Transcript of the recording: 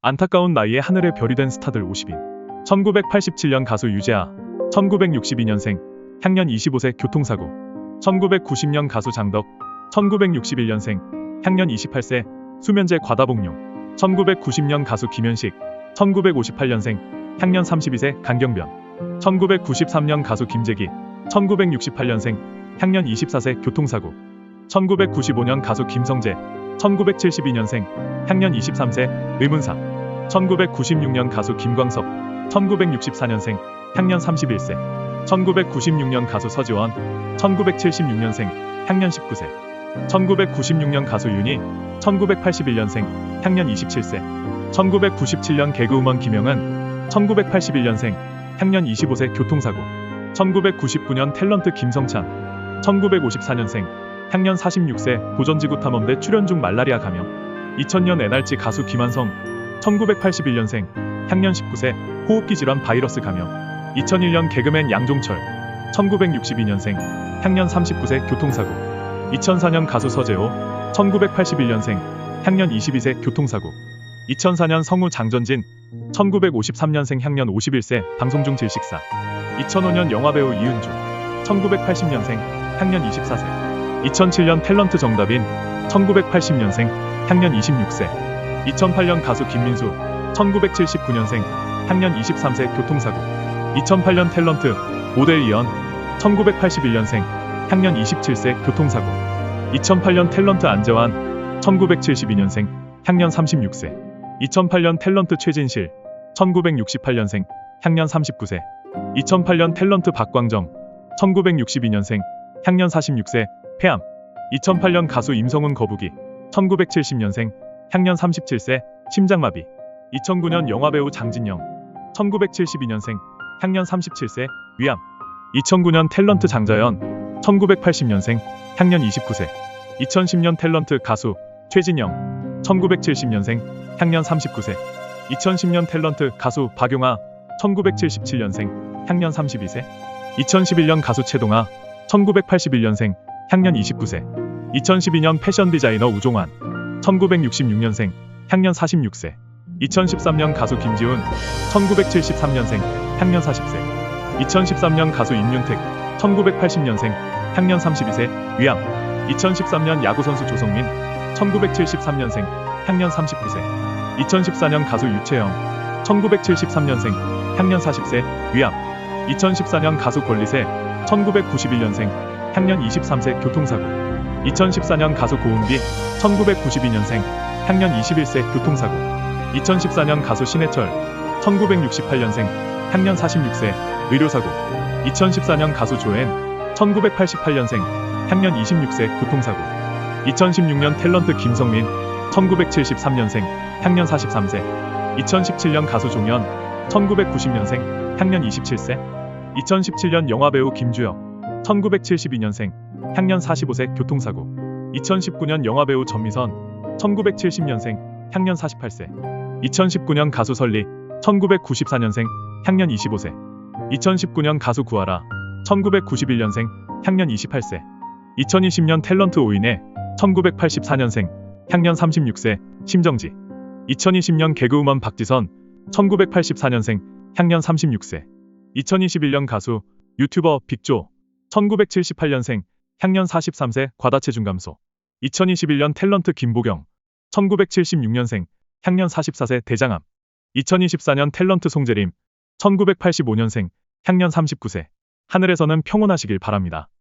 안타까운 나이에 하늘의 별이 된 스타들 50인. 1987년 가수 유재하. 1962년생. 향년 25세 교통사고. 1990년 가수 장덕. 1961년생. 향년 28세. 수면제 과다복용. 1990년 가수 김현식. 1958년생. 향년 32세 간경변. 1993년 가수 김재기. 1968년생. 향년 24세 교통사고. 1995년 가수 김성재. 1972년생. 향년 23세 의문사. 1996년 가수 김광석. 1964년생. 향년 31세. 1996년 가수 서지원. 1976년생. 향년 19세. 1996년 가수 윤희. 1981년생. 향년 27세. 1997년 개그우먼 김영은. 1981년생. 향년 25세 교통사고. 1999년 탤런트 김성찬. 1954년생. 향년 46세 도전지구 탐험대 출연 중 말라리아 감염. 2000년 NRG 가수 김한성. 1981년생. 향년 19세 호흡기 질환 바이러스 감염. 2001년 개그맨 양종철. 1962년생. 향년 39세 교통사고. 2004년 가수 서재호. 1981년생. 향년 22세 교통사고. 2004년 성우 장전진. 1953년생 향년 51세 방송 중 질식사. 2005년 영화배우 이은주. 1980년생 향년 24세. 2007년 탤런트 정다빈. 1980년생 향년 26세. 2008년 가수 김민수. 1979년생 향년 23세 교통사고. 2008년 탤런트 모델 이연. 1981년생 향년 27세 교통사고. 2008년 탤런트 안재환. 1972년생 향년 36세. 2008년 탤런트 최진실. 1968년생 향년 39세. 2008년 탤런트 박광정. 1962년생 향년 46세 폐암. 2008년 가수 임성훈 거북이. 1970년생 향년 37세 심장마비. 2009년 영화배우 장진영. 1972년생 향년 37세 위암. 2009년 탤런트 장자연. 1980년생 향년 29세. 2010년 탤런트 가수 최진영. 1970년생 향년 39세. 2010년 탤런트 가수 박용아. 1977년생 향년 32세. 2011년 가수 최동아. 1981년생 향년 29세. 2012년 패션 디자이너 우종환. 1966년생 향년 46세. 2013년 가수 김지훈. 1973년생 향년 40세. 2013년 가수 임윤택. 1980년생 향년 32세 위암. 2013년 야구선수 조성민. 1973년생 향년 39세. 2014년 가수 유채영. 1973년생 향년 40세 위암. 2014년 가수 권리세. 1991년생 향년 23세 교통사고. 2014년 가수 고은비. 1992년생 향년 21세 교통사고. 2014년 가수 신해철. 1968년생 향년 46세 의료사고. 2014년 가수 조엔. 1988년생 향년 26세 교통사고. 2016년 탤런트 김성민. 1973년생 향년 43세. 2017년 가수 종현. 1990년생 향년 27세. 2017년 영화배우 김주혁. 1972년생 향년 45세 교통사고. 2019년 영화배우 전미선. 1970년생 향년 48세. 2019년 가수 설리. 1994년생 향년 25세. 2019년 가수 구하라. 1991년생 향년 28세. 2020년 탤런트 오인혜. 1984년생 향년 36세 심정지. 2020년 개그우먼 박지선. 1984년생 향년 36세. 2021년 가수 유튜버 빅조. 1978년생 향년 43세 과다체중 감소. 2021년 탤런트 김보경. 1976년생 향년 44세 대장암. 2024년 탤런트 송재림. 1985년생 향년 39세. 하늘에서는 평온하시길 바랍니다.